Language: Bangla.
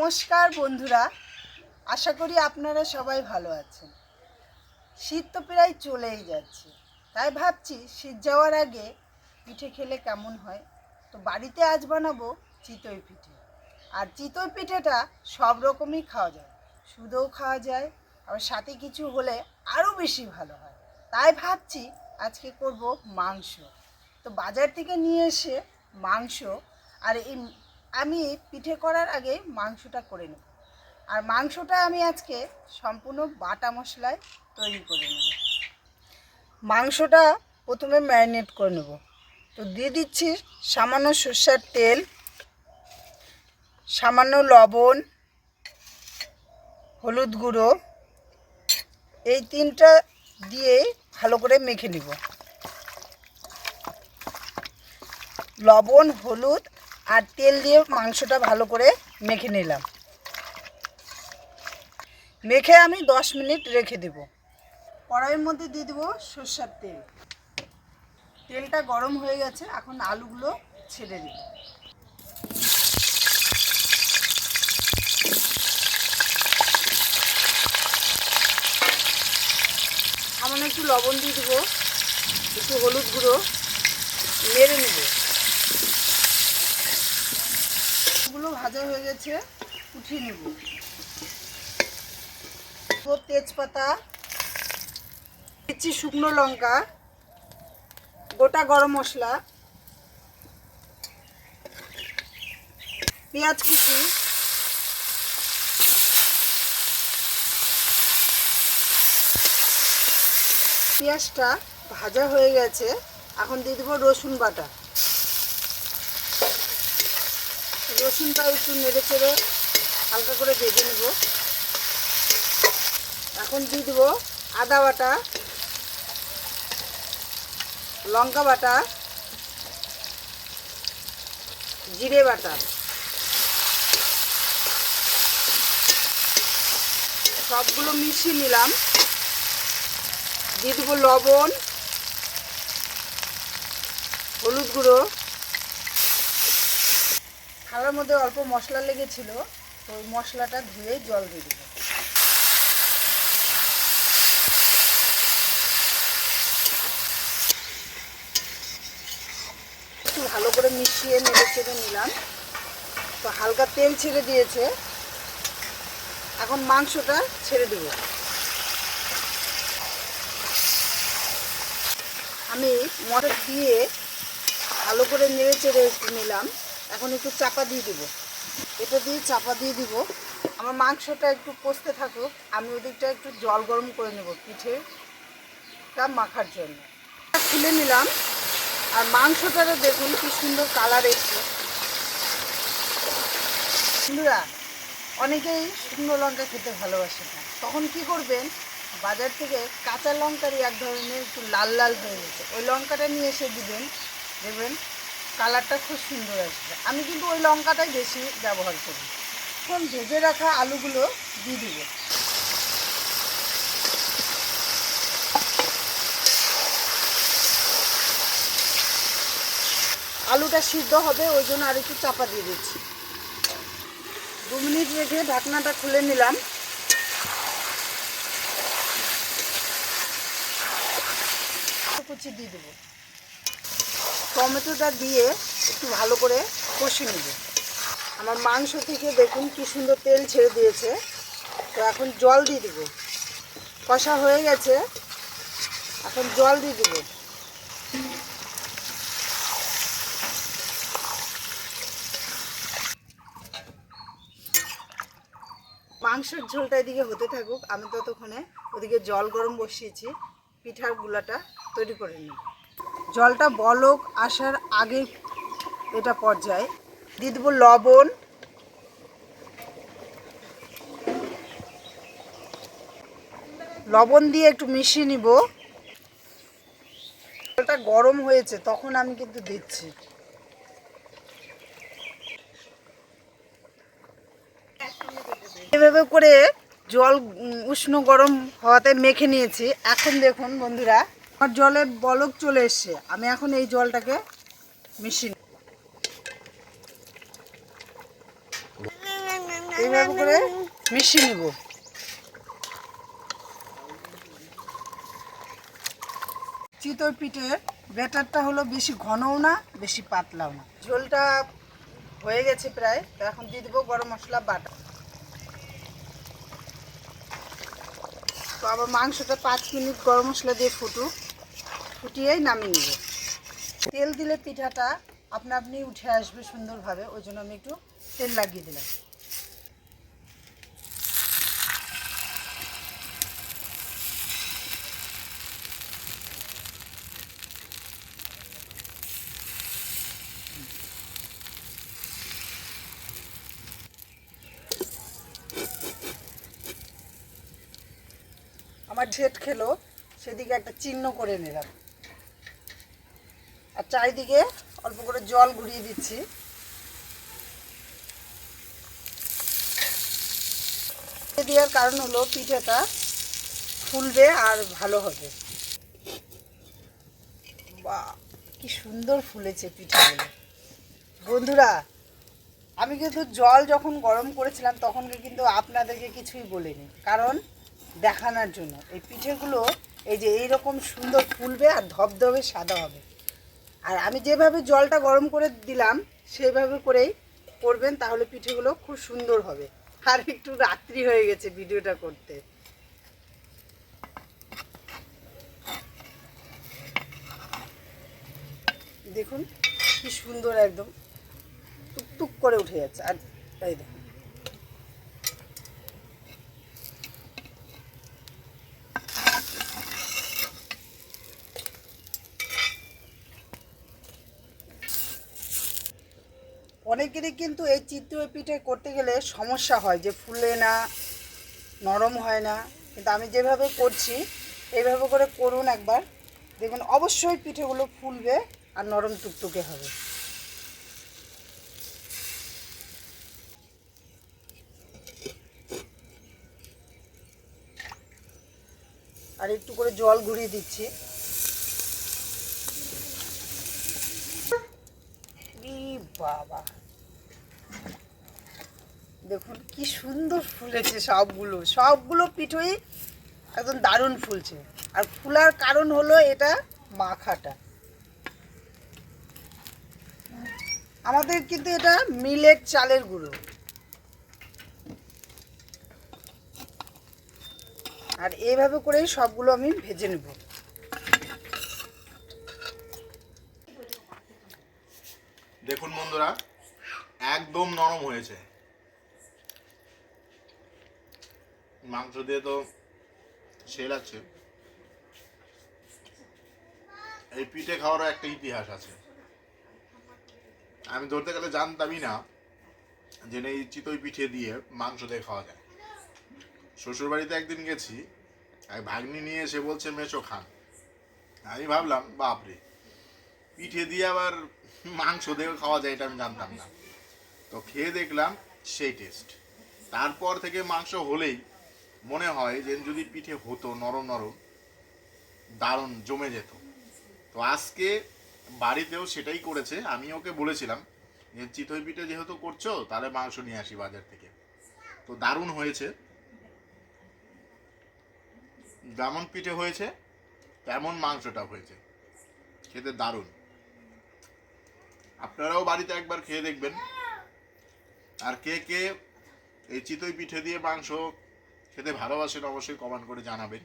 নমস্কার বন্ধুরা, আশা করি আপনারা সবাই ভালো আছেন। শীত তো প্রায় চলেই যাচ্ছে, তাই ভাবছি শীত যাওয়ার আগে পিঠে খেলে কেমন হয়? তো বাড়িতে আজ বানাবো চিতই পিঠে। আর চিতই পিঠেটা সব রকমই খাওয়া যায় শুধুও খাওয়া যায়, আবার সাথে কিছু হলে আরও বেশি ভালো হয়। তাই ভাবছি আজকে করব মাংস। তো বাজার থেকে নিয়ে এসে মাংস আর এই আমি পিঠে করার আগে মাংসটা করে নেব। আর মাংসটা আমি আজকে সম্পূর্ণ বাটা মশলায় তৈরি করে নেব। মাংসটা প্রথমে ম্যারিনেট করে নেব। তো দিয়ে দিচ্ছি সামান্য সর্ষার তেল, সামান্য লবণ, হলুদ গুঁড়ো। এই তিনটা দিয়ে ভালো করে মেখে নিব। লবণ, হলুদ আর তেল দিয়ে মাংসটা ভালো করে মেখে নিলাম। মেখে আমি দশ মিনিট রেখে দেব। কড়াইয়ের মধ্যে দিয়ে দেবো সর্ষার তেল। তেলটা গরম হয়ে গেছে, এখন আলুগুলো ছেড়ে দেব। সামান্য একটু লবণ দিয়ে দেবো, একটু হলুদ গুঁড়ো মেরে নেবগুলো ভাজা হয়ে গেছে, উঠিয়ে নেব। তেজপাতা দিচ্ছি শুকনো লঙ্কা, গোটা গরম মশলা, পেঁয়াজ কুচি, পেঁয়াজটা ভাজা হয়ে গেছে, এখন দিয়ে দেবো রসুন বাটা। রসুনটা একটু নেড়ে চেড়ে হালকা করে ভেজে নেব। এখন দিয়ে দেবো আদা বাটা, লঙ্কা বাটা, জিরে বাটা। সবগুলো মিশিয়ে নিলাম। দিয়ে দেবো লবণ, হলুদ গুঁড়ো। থালার মধ্যে অল্প মশলা লেগেছিল, তো মশলাটা ধুয়ে জল দিয়ে দেবো একটু ভালো করে মিশিয়ে নেড়ে চেড়ে নিলাম। তো হালকা তেল ছেড়ে দিয়েছে। এখন মাংসটা ছেড়ে দেব। আমি মটর দিয়ে ভালো করে নেড়ে চেড়ে নিলাম। এখন একটু চাপা দিয়ে দিব। এটা দিয়ে চাপা দিয়ে দিব। আমার মাংসটা একটু কষতে থাকুক, আমি ওদিকটা একটু জল গরম করে নেব পিঠেটা মাখার জন্য। খুলে নিলাম। আর মাংসটারও দেখুন কি সুন্দর কালার এসছে। বন্ধুরা, অনেকেই শুকনো লঙ্কা খেতে ভালোবাসে না। তখন কি করবেন? বাজার থেকে কাঁচা লঙ্কারই এক ধরনের একটু লাল লাল হয়ে গেছে। ওই লঙ্কাটা নিয়ে এসে দিবেন দেখবেন কালারটা খুব সুন্দর আসবে। আমি কিন্তু ওই লঙ্কাটাই বেশি ব্যবহার করি। এখন ভেজে রাখা আলুগুলো দিয়ে দিব। আলুটা সিদ্ধ হবে, ওই জন্য আর একটু চাপা দিয়ে দিচ্ছি। দু মিনিট রেখে ঢাকনাটা খুলে নিলাম। কুচি দিয়ে দেবো। টমেটোটা দিয়ে একটু ভালো করে কষে নেব। আমার মাংস থেকে দেখুন কি সুন্দর তেল ছেড়ে দিয়েছে। তো এখন জল দিয়ে দেবো। কষা হয়ে গেছে। এখন জল দিয়ে দেবো। মাংসের ঝোলটা এদিকে হতে থাকুক, আমি ততক্ষণে ওদিকে জল গরম বসিয়েছি, পিঠার গুলাটা তৈরি করে নিই। জলটা বলক আসার আগে এটা পর্যায়ে। দিয়ে দেবো লবণ। লবণ দিয়ে একটু মিশিয়ে নিব। জলটা গরম হয়েছে, তখন আমি কিন্তু দিচ্ছি। এভাবে করে জল উষ্ণ গরম হওয়াতে মেখে নিয়েছি। এখন দেখুন বন্ধুরা। আমার জলে বলক চলে এসছে। আমি এখন এই জলটাকে মিশিয়ে এইভাবে করে মিশিয়ে নিব। চিতই পিঠের ব্যাটারটা হলো বেশি ঘনও না, বেশি পাতলাও না। ঝোলটা হয়ে গেছে প্রায়, তো এখন দিয়ে দেবো গরম মশলা বাটা তো আবার মাংসটা পাঁচ মিনিট গরম মশলা দিয়ে ফুটুক। ফুটিয়েই নামিয়ে নেব। তেল দিলে পিঠাটা আপনা আপনি উঠে আসবে সুন্দরভাবে, ওই জন্য আমি একটু তেল লাগিয়ে দিলাম। আমার ঝেট খেলো, সেদিকে একটা চিহ্ন করে নিলাম। আর চারিদিকে অল্প করে জল ঘুরিয়ে দিচ্ছি। দেওয়ার কারণ হলো পিঠেটা ফুলবে আর ভালো হবে। বাহ কি সুন্দর ফুলেছে পিঠেগুলো। বন্ধুরা, আমি কিন্তু জল যখন গরম করেছিলাম তখন কিন্তু আপনাদেরকে কিছুই বলিনি। কারণ দেখানোর জন্য এই পিঠেগুলো এই যে এইরকম সুন্দর ফুলবে আর ধবধবে সাদা হবে। আর আমি যেভাবে জলটা গরম করে দিলাম সেইভাবে করেই করবেন, তাহলে পিঠেগুলো খুব সুন্দর হবে। আর একটু রাত্রি হয়ে গেছে ভিডিওটা করতে। দেখুন, কি সুন্দর একদম। টুকটুক করে উঠে যাচ্ছে। আর এই দেখুন। অনেকেরই কিন্তু এই চিত্র পিঠে করতে গেলে সমস্যা হয় যে ফুলে না, নরম হয় না। কিন্তু আমি যেভাবে করছি, এইভাবে করে করুন একবার। দেখুন, অবশ্যই পিঠেগুলো ফুলবে আর নরম টুকটুকে হবে। আর একটু করে জল ঘুরিয়ে দিচ্ছি। বাবা। দেখুন, কি সুন্দর ফুলেছে সবগুলো। সবগুলো পিঠোই একদম দারুণ ফুলছে। আর ফুলার কারণ হলো এটা মাখাটা। আমাদের কিন্তু এটা মিলেট চালের গুঁড়ো। আর এইভাবে করেই সবগুলো আমি ভেজে নেব। দেখুন বন্ধুরা, একদম নরম হয়েছে। মাংস দিয়ে তো সে লাগছে এই পিঠে খাওয়ারও একটা ইতিহাস আছে। আমি ধরতে গেলে জানতামই না যে এই চিতই পিঠে দিয়ে মাংস দিয়ে খাওয়া যায়। শ্বশুর বাড়িতে একদিন গেছি, এক ভাগ্নি নিয়ে এসে বলছে মেচো খান। আমি ভাবলাম, বাপরে, পিঠে দিয়ে আবার মাংস দিয়ে খাওয়া যায়, এটা আমি জানতাম না। তো খেয়ে দেখলাম সেই টেস্ট তারপর থেকে মাংস হলেই মনে হয় যে যদি পিঠে হতো নরম নরম, দারুণ জমে যেত। তো আজকে বাড়িতেও সেটাই করেছে। আমি ওকে বলেছিলাম যে, চিতই পিঠে যেহেতু করছ, তাহলে মাংস নিয়ে আসি বাজার থেকে। তো দারুণ হয়েছে। যেমন পিঠে হয়েছে, তেমন মাংসটা হয়েছে। খেতে দারুণ। আপনারাও বাড়িতে একবার খেয়ে দেখবেন। আর কে কে এই চিতই পিঠে দিয়ে মাংস খেতে ভালোবাসেন অবশ্যই কমেন্ট করে জানাবেন।